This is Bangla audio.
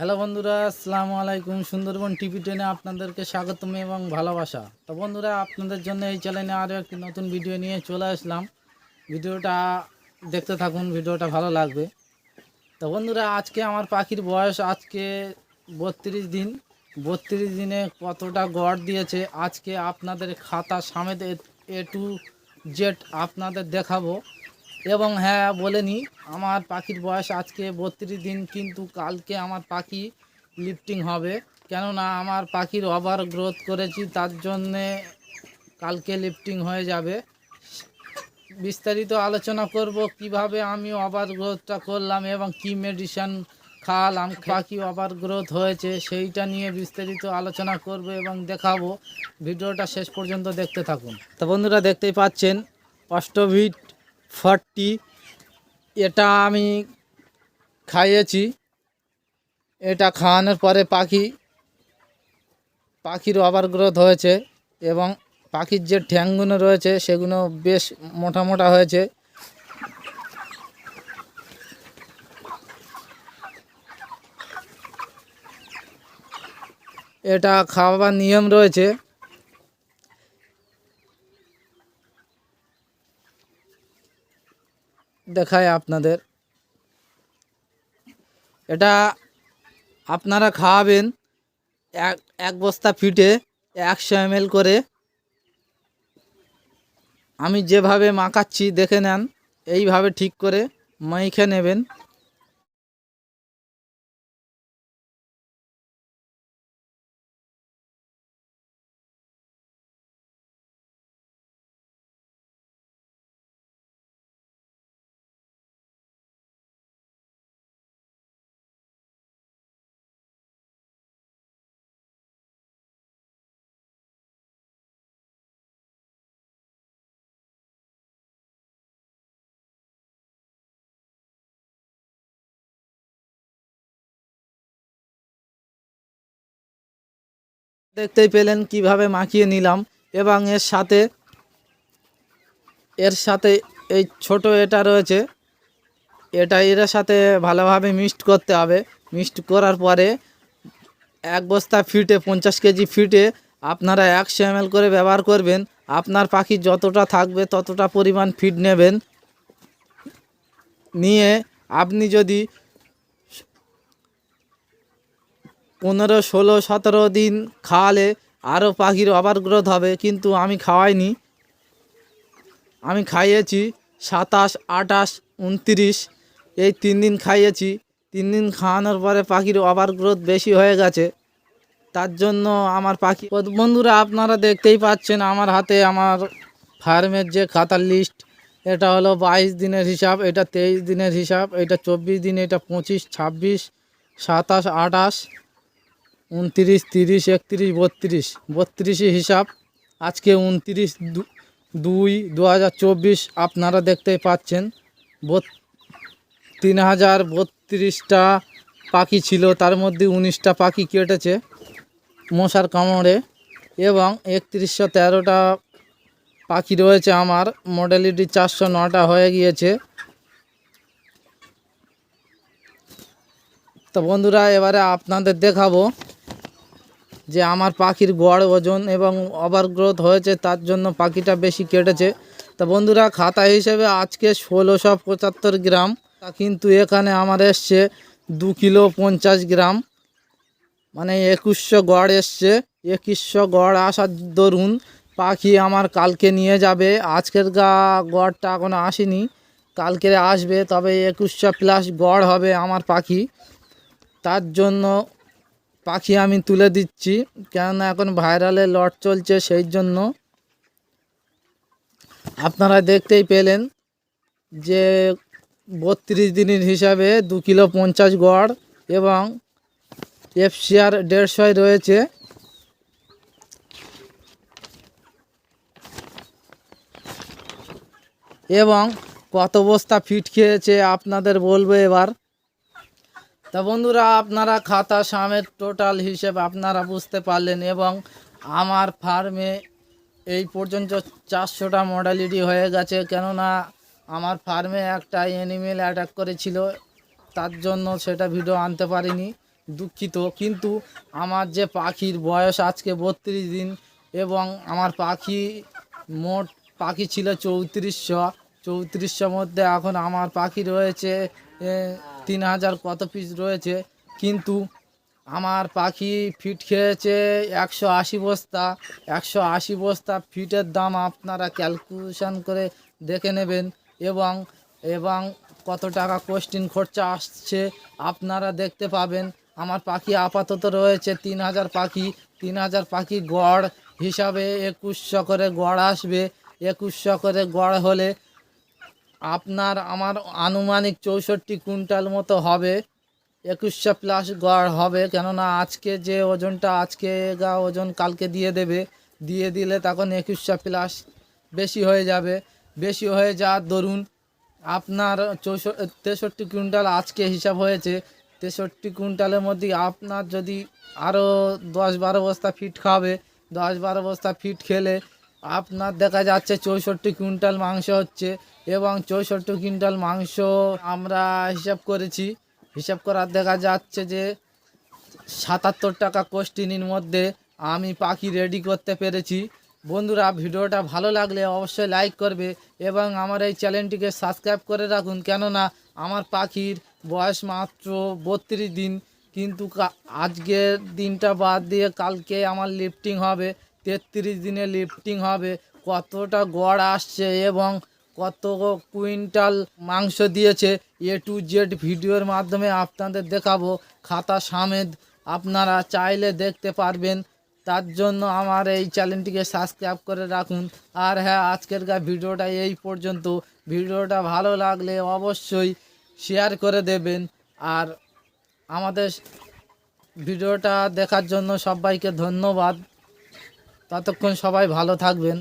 হ্যালো বন্ধুরা, আসসালামু আলাইকুম। সুন্দরবন টিভি টেনে আপনাদেরকে স্বাগতম এবং ভালোবাসা। তো বন্ধুরা, আপনাদের জন্য এই চ্যানেলে আরও একটি নতুন ভিডিও নিয়ে চলে আসলাম। ভিডিওটা দেখতে থাকুন, ভিডিওটা ভালো লাগবে। তো বন্ধুরা, আজকে আমার পাখির বয়স আজকে বত্রিশ দিন। বত্রিশ দিনে কতটা গড় দিয়েছে, আজকে আপনাদের খাতা সামেত এ টু জেড আপনাদের দেখাবো। এবং হ্যাঁ বলে নি আমার পাখির বয়স আজকে বত্রিশ দিন কিন্তু কালকে আমার পাখি লিফটিং হবে। কেননা আমার পাখির ওভার গ্রোথ করেছি তার জন্যে কালকে লিফটিং হয়ে যাবে। বিস্তারিত আলোচনা করব কীভাবে আমি ওভার গ্রোথটা করলাম এবং কি মেডিসিন খাওয়ালাম পাখি ওভার গ্রোথ হয়েছে সেইটা নিয়ে বিস্তারিত আলোচনা করব এবং দেখাবো। ভিডিওটা শেষ পর্যন্ত দেখতে থাকুন। তো বন্ধুরা দেখতেই পাচ্ছেন অষ্টভিট ফর্টি, এটা আমি খাইয়েছি। এটা খাওয়ানোর পরে পাখি, পাখির ওভার গ্রোথ হয়েছে এবং পাখির যে ঠ্যাংগুলো রয়েছে সেগুলো বেশ মোটা মোটা হয়েছে। এটা খাওয়াবার নিয়ম রয়েছে। দেখায় আপনাদের। এটা আপনারা খাওয়াবেন এক এক বস্তা ফিটে একশো এম করে। আমি যেভাবে মাখাচ্ছি, দেখে নেন, এইভাবে ঠিক করে মাইখে নেবেন। দেখতেই পেলেন কীভাবে মাখিয়ে নিলাম এবং এর সাথে এর সাথে এই ছোট এটা রয়েছে, এটা এর সাথে ভালোভাবে মিক্সড করতে হবে। মিক্সড করার পরে এক বস্তা ফিটে, পঞ্চাশ কেজি ফিটে আপনারা একশো এম করে ব্যবহার করবেন। আপনার পাখি যতটা থাকবে ততটা পরিমাণ ফিড নেবেন। নিয়ে আপনি যদি পনেরো, ষোলো, সতেরো দিন খাওয়ালে আরও পাখির ওভার গ্রোথ হবে, কিন্তু আমি খাওয়াইনি। আমি খাইয়েছি সাতাশ আটাশ উনত্রিশ, এই তিন দিন খাইয়েছি। তিন দিন খাওয়ানোর পরে পাখির ওভার গ্রোথ বেশি হয়ে গেছে। তার জন্য আমার পাখি বন্ধুরা, আপনারা দেখতেই পাচ্ছেন আমার হাতে আমার ফার্মের যে খাতার লিস্ট এটা হলো বাইশ দিনের হিসাব, এটা তেইশ দিনের হিসাব, এটা চব্বিশ দিন, এটা পঁচিশ, ছাব্বিশ, সাতাশ আটাশ উনত্রিশ, তিরিশ, একত্রিশ, বত্রিশ। বত্রিশে হিসাব। আজকে উনত্রিশ দুই দু আপনারা দেখতেই পাচ্ছেন। তিন হাজার বত্রিশটা পাখি ছিল, তার মধ্যে উনিশটা পাখি কেটেছে মশার কামড়ে এবং একত্রিশশো তেরোটা পাখি রয়েছে আমার। মডেলিটি চারশো নটা হয়ে গিয়েছে। তো বন্ধুরা, এবারে আপনাদের দেখাবো যে আমার পাখির গড় ওজন এবং ওভার গ্রোথ হয়েছে, তার জন্য পাখিটা বেশি কেটেছে। তা বন্ধুরা, খাতা হিসেবে আজকে ষোলোশো পঁচাত্তর গ্রাম। তা কিন্তু এখানে আমার এসছে দু কিলো পঞ্চাশ গ্রাম। মানে একুশশো গড় এসছে। একুশশো গড় আসার দরুন পাখি আমার কালকে নিয়ে যাবে। আজকের গা গড়টা এখনও আসেনি। কালকে আসবে, তবে একুশশো প্লাস গড় হবে আমার পাখি। তার জন্য পাখি আমি তুলে দিচ্ছি, কেননা এখন ভাইরালে লট চলছে সেই জন্য। আপনারা দেখতেই পেলেন যে বত্রিশ দিনের হিসাবে দু কিলো পঞ্চাশ গড় এবং এফসিআর দেড়শোয় রয়েছে। এবং কত বস্তা ফিট খেয়েছে আপনাদের বলব এবার। তা বন্ধুরা, আপনারা খাতা সামের টোটাল হিসেব আপনারা বুঝতে পারলেন এবং আমার ফার্মে এই পর্যন্ত চারশোটা মডালিটি হয়ে গেছে। কেননা, আমার ফার্মে একটা অ্যানিমেল অ্যাটাক করেছিল, তার জন্য সেটা ভিডিও আনতে পারিনি, দুঃখিত। কিন্তু আমার যে পাখির বয়স আজকে বত্রিশ দিন এবং আমার পাখি মোট পাখি ছিল চৌত্রিশশো, চৌত্রিশশোর মধ্যে এখন আমার পাখি রয়েছে তিন হাজার কত পিস রয়েছে, কিন্তু আমার পাখি ফিট খেয়েছে একশো আশি বস্তা। একশো আশি বস্তা ফিটের দাম আপনারা ক্যালকুলেশন করে দেখে নেবেন এবং এবং কত টাকা কোশ্চিন খরচা আসছে আপনারা দেখতে পাবেন। আমার পাখি আপাতত রয়েছে তিন হাজার পাখি, তিন হাজার পাখি গড় হিসাবে একুশশো করে গড় আসবে। একুশশো করে গড় হলে আপনার আমার আনুমানিক চৌষট্টি কুইন্টাল মতো হবে। একুশশো প্লাস গড় হবে, কেননা আজকে যে ওজনটা, আজকে গা ওজন কালকে দিয়ে দেবে। দিয়ে দিলে তখন একুশশো প্লাস বেশি হয়ে যাবে। বেশি হয়ে যাওয়ার দরুন আপনার চৌষ তেষট্টি কুইন্টাল আজকে হিসাব হয়েছে। তেষট্টি কুইন্টালের মধ্যে আপনার যদি আরও দশ বারো বস্তা ফিট খাবে, দশ বারো বস্তা ফিট খেলে আপনার দেখা যাচ্ছে চৌষট্টি কুইন্টাল মাংস হচ্ছে এবং চৌষট্টি কুইন্টাল মাংস আমরা হিসাব করেছি। হিসাব করার দেখা যাচ্ছে যে সাতাত্তর টাকা কোষ্টিনির মধ্যে আমি পাখি রেডি করতে পেরেছি। বন্ধুরা, ভিডিওটা ভালো লাগলে অবশ্যই লাইক করবে এবং আমার এই চ্যানেলটিকে সাবস্ক্রাইব করে রাখুন। কেননা আমার পাখির বয়স মাত্র বত্রিশ দিন, কিন্তু আজকের দিনটা বাদ দিয়ে কালকে আমার লিফটিং হবে। তেত্রিশ দিনে লিফটিং হবে। কতটা গড় আসছে এবং কত কুইন্টাল মাংস দিয়েছে এ টু জেড ভিডিওর মাধ্যমে আপনাদের দেখাবো। খাতা সামেদ আপনারা চাইলে দেখতে পারবেন। তার জন্য আমার এই চ্যানেলটিকে সাবস্ক্রাইব করে রাখুন। আর হ্যাঁ আজকেরকার ভিডিওটা এই পর্যন্ত। ভিডিওটা ভালো লাগলে অবশ্যই শেয়ার করে দেবেন। আর আমাদের ভিডিওটা দেখার জন্য সবাইকে ধন্যবাদ। ততক্ষণ সবাই ভালো থাকবেন।